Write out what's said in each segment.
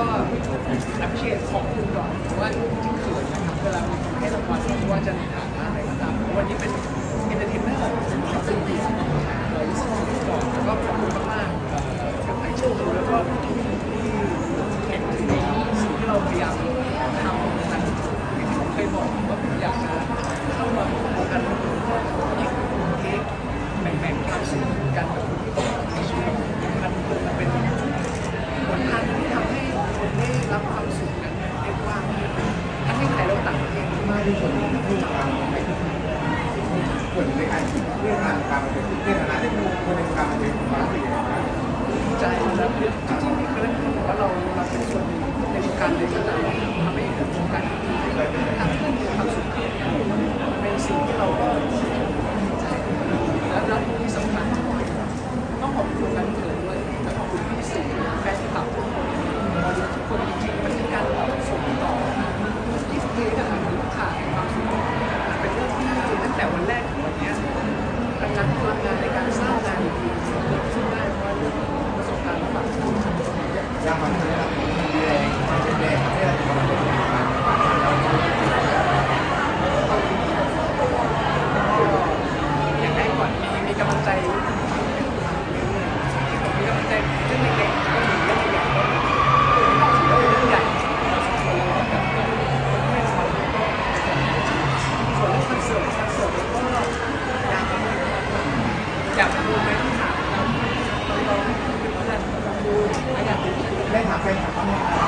ก็อัพเชตของคุณก่อนเพราะว่าจริงๆเขินนะครับเวลาให้ละครที่ว่าจะในฐานะอะไรก็ตามวันนี้เป็นเอนเตอร์เทนเนอร์รู้สึดีเรารู้สึกดีก่อนแล้วก็ขอบคุณมากๆกับไอเชลแล้วก็ที่เห็นถึงสิ่งที่เราพยายามทำมันอย่ที่ผมเคยบอกว่าผมอยากจะเข้ามาโฟกัสเรื่องของเค้กแบ่งๆความกันกับ Yeah. for having.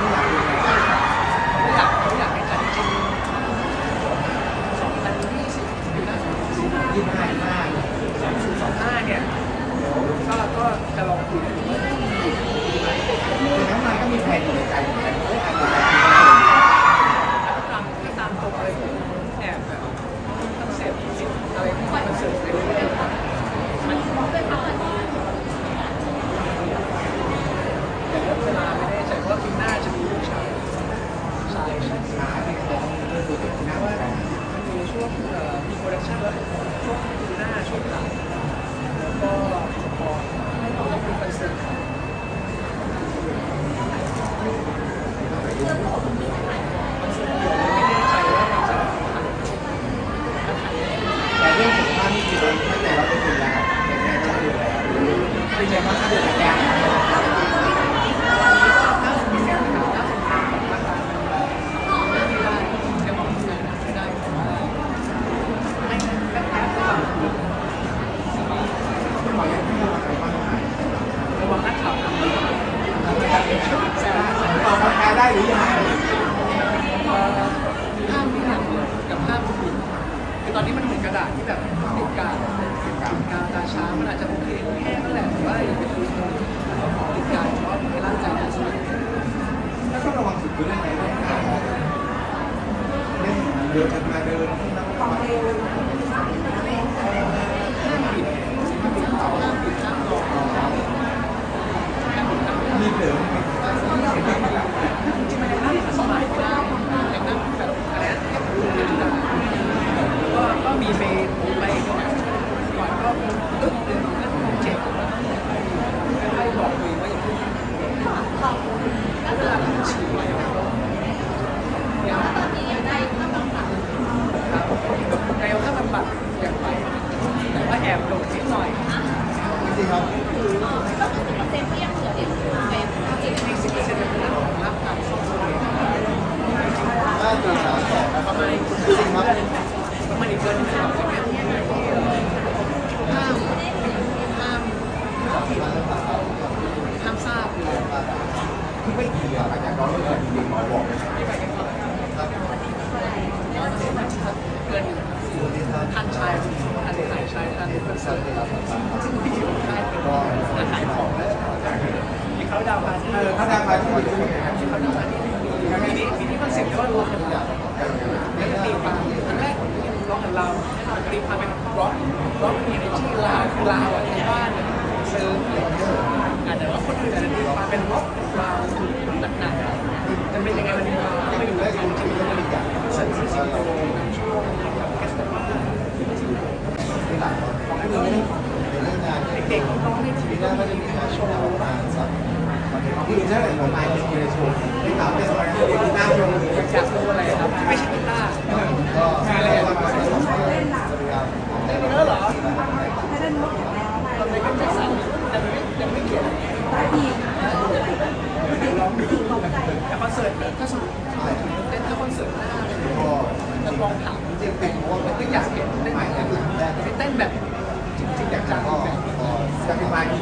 ตอบกำลังได้หรือยังห้ามที่หนักับห้ามที่ผิคือตอนนี้มันเหมือนกระดาษที่แบบติดกาวติดกาวตาช้ามันอาจจะโอเคแค่นั้นแหละแต่ว่าอย่าไสั้นได้รับความสำคัญก็ขายของได้ที่เขาดาวพาร์ตี้เออเขาดาวพาร์ตี้ที่เขาดาวพาร์ตี้มีนี่มีนี่คอนเซ็ปต์ว่ารวมกันแล้วก็ตีความครั้แรกร้องกับเราแน่นอนตีความเป็นร้องร้องมีในชื่อลาวคือลาวในบ้านซิร์อาจจะว่าคนอื่นอาจจะตีความเป็นร็อก ชมในชมพี่สาวเป็นสมาชิกกีตาร์ชมอยากรู้อะไรครับไม่ใช่กีตาร์ก็ใชเลยเล่นเยอะเรอแต่มันยังไม่เขียนแต่คอนเสิร์ตถ้าสมมติเล้นคอนเสิร์ตหน้าจะลองถามจริงเป็นว่าไม่อยากเห็นเต้นแบบเต้นแบบจริงๆอยากจังแบบจะเมาอี